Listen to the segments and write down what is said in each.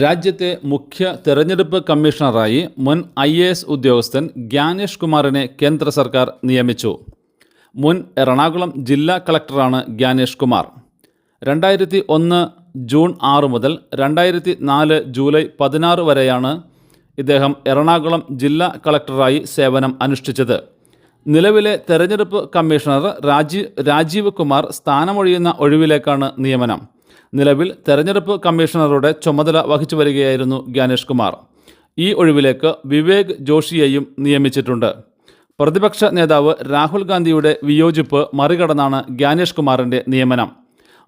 രാജ്യത്തെ മുഖ്യ തെരഞ്ഞെടുപ്പ് കമ്മീഷണറായി മുൻ ഐ എ എസ് ഉദ്യോഗസ്ഥൻ ഗ്യാനേഷ് കുമാറിനെ കേന്ദ്ര സർക്കാർ നിയമിച്ചു. മുൻ എറണാകുളം ജില്ലാ കളക്ടറാണ് ഗ്യാനേഷ് കുമാർ. രണ്ടായിരത്തി ഒന്ന് ജൂൺ ആറ് മുതൽ രണ്ടായിരത്തി നാല് ജൂലൈ പതിനാറ് വരെയാണ് ഇദ്ദേഹം എറണാകുളം ജില്ലാ കളക്ടറായി സേവനം അനുഷ്ഠിച്ചത്. നിലവിലെ തെരഞ്ഞെടുപ്പ് കമ്മീഷണർ രാജീവ് രാജീവ് കുമാർ സ്ഥാനമൊഴിയുന്ന ഒഴിവിലേക്കാണ് നിയമനം. നിലവിൽ തെരഞ്ഞെടുപ്പ് കമ്മീഷണറുടെ ചുമതല വഹിച്ചു വരികയായിരുന്നു ഗ്യാനേഷ് കുമാർ. ഈ ഒഴിവിലേക്ക് വിവേക് ജോഷിയെയും നിയമിച്ചിട്ടുണ്ട്. പ്രതിപക്ഷ നേതാവ് രാഹുൽ ഗാന്ധിയുടെ വിയോജിപ്പ് മറികടന്നാണ് ഗ്യാനേഷ് കുമാറിന്റെ നിയമനം.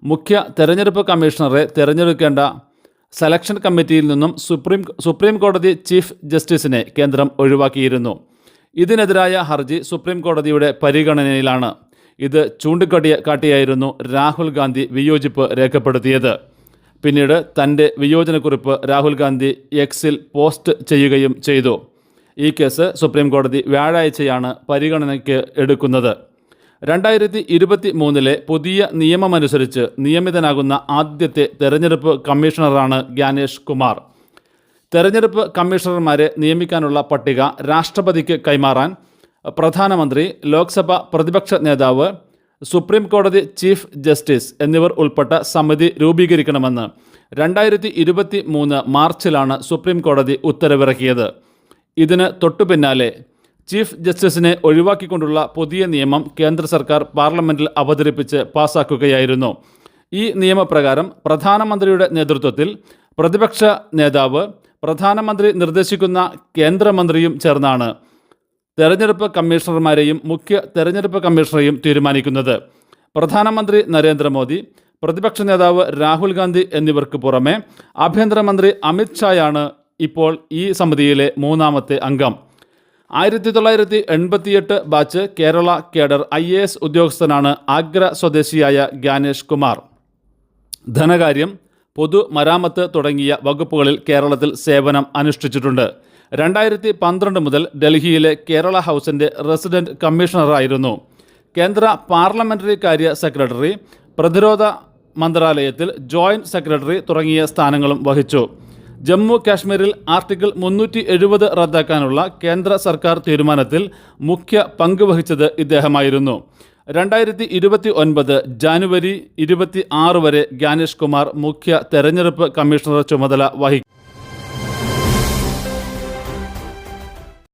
മുഖ്യ തെരഞ്ഞെടുപ്പ് കമ്മീഷണറെ തിരഞ്ഞെടുക്കേണ്ട സെലക്ഷൻ കമ്മിറ്റിയിൽ നിന്നും സുപ്രീം സുപ്രീം കോടതി ചീഫ് ജസ്റ്റിസിനെ കേന്ദ്രം ഒഴിവാക്കിയിരുന്നു. ഇതിനെതിരായ ഹർജി സുപ്രീം കോടതിയുടെ പരിഗണനയിലാണ്. ഇത് ചൂണ്ടിക്കാട്ടിയ കാട്ടിയായിരുന്നു രാഹുൽ ഗാന്ധി വിയോജിപ്പ് രേഖപ്പെടുത്തിയത്. പിന്നീട് തന്റെ വിയോജനക്കുറിപ്പ് രാഹുൽ ഗാന്ധി എക്സിൽ പോസ്റ്റ് ചെയ്യുകയും ചെയ്തു. ഈ കേസ് സുപ്രീം കോടതി വ്യാഴാഴ്ചയാണ് പരിഗണനയ്ക്ക് എടുക്കുന്നത്. രണ്ടായിരത്തി ഇരുപത്തി മൂന്നിലെ പുതിയ നിയമമനുസരിച്ച് നിയമിതനാകുന്ന ആദ്യത്തെ തെരഞ്ഞെടുപ്പ് കമ്മീഷണറാണ് ഗ്യാനേഷ് കുമാർ. തെരഞ്ഞെടുപ്പ് കമ്മീഷണർമാരെ നിയമിക്കാനുള്ള പട്ടിക രാഷ്ട്രപതിക്ക് കൈമാറാൻ പ്രധാനമന്ത്രി ലോക്സഭ പ്രതിപക്ഷ നേതാവ് സുപ്രീം കോടതി ചീഫ് ജസ്റ്റിസ് എന്നിവർ ഉൾപ്പെട്ട സമിതി രൂപീകരിക്കണമെന്ന് രണ്ടായിരത്തി ഇരുപത്തി മൂന്ന് മാർച്ചിലാണ് സുപ്രീം കോടതി ഉത്തരവിറക്കിയത്. ഇതിന് തൊട്ടുപിന്നാലെ ചീഫ് ജസ്റ്റിസിനെ ഒഴിവാക്കിക്കൊണ്ടുള്ള പുതിയ നിയമം കേന്ദ്ര സർക്കാർ പാർലമെന്റിൽ അവതരിപ്പിച്ച് പാസാക്കുകയായിരുന്നു. ഈ നിയമപ്രകാരം പ്രധാനമന്ത്രിയുടെ നേതൃത്വത്തിൽ പ്രതിപക്ഷ നേതാവ് പ്രധാനമന്ത്രി നിർദ്ദേശിക്കുന്ന കേന്ദ്രമന്ത്രിയും ചേർന്നാണ്. തെരഞ്ഞെടുപ്പ് കമ്മീഷണർമാരെയും മുഖ്യ തെരഞ്ഞെടുപ്പ് കമ്മീഷണറെയും തീരുമാനിക്കുന്നത് പ്രധാനമന്ത്രി നരേന്ദ്രമോദി പ്രതിപക്ഷ നേതാവ് രാഹുൽ ഗാന്ധി എന്നിവർക്ക് പുറമെ ആഭ്യന്തരമന്ത്രി അമിത് ഷായാണ് ഇപ്പോൾ ഈ സമിതിയിലെ മൂന്നാമത്തെ അംഗം. ആയിരത്തി തൊള്ളായിരത്തി എൺപത്തിയെട്ട് batch Kerala cadre I A S ഉദ്യോഗസ്ഥനാണ് ആഗ്ര സ്വദേശിയായ ഗ്യാനേഷ് കുമാർ. ധനകാര്യം പൊതുമരാമത്ത് തുടങ്ങിയ വകുപ്പുകളിൽ കേരളത്തിൽ സേവനം അനുഷ്ഠിച്ചിട്ടുണ്ട്. രണ്ടായിരത്തി പന്ത്രണ്ട് മുതൽ ഡൽഹിയിലെ കേരള ഹൗസിന്റെ റെസിഡന്റ് കമ്മീഷണറായിരുന്നു. കേന്ദ്ര പാർലമെന്ററി കാര്യ സെക്രട്ടറി പ്രതിരോധ മന്ത്രാലയത്തിൽ ജോയിന്റ് സെക്രട്ടറി തുടങ്ങിയ സ്ഥാനങ്ങളും വഹിച്ചു. ജമ്മു കാശ്മീരിൽ ആർട്ടിക്കിൾ മുന്നൂറ്റി എഴുപത് റദ്ദാക്കാനുള്ള കേന്ദ്ര സർക്കാർ തീരുമാനത്തിൽ മുഖ്യ പങ്ക് വഹിച്ചത് ഇദ്ദേഹമായിരുന്നു. രണ്ടായിരത്തി ഇരുപത്തി ഒൻപത് ജാനുവരി ഇരുപത്തി ആറ് വരെ ഗ്യാനേഷ് കുമാർ മുഖ്യ തെരഞ്ഞെടുപ്പ് കമ്മീഷണർ ചുമതല വഹിക്കും.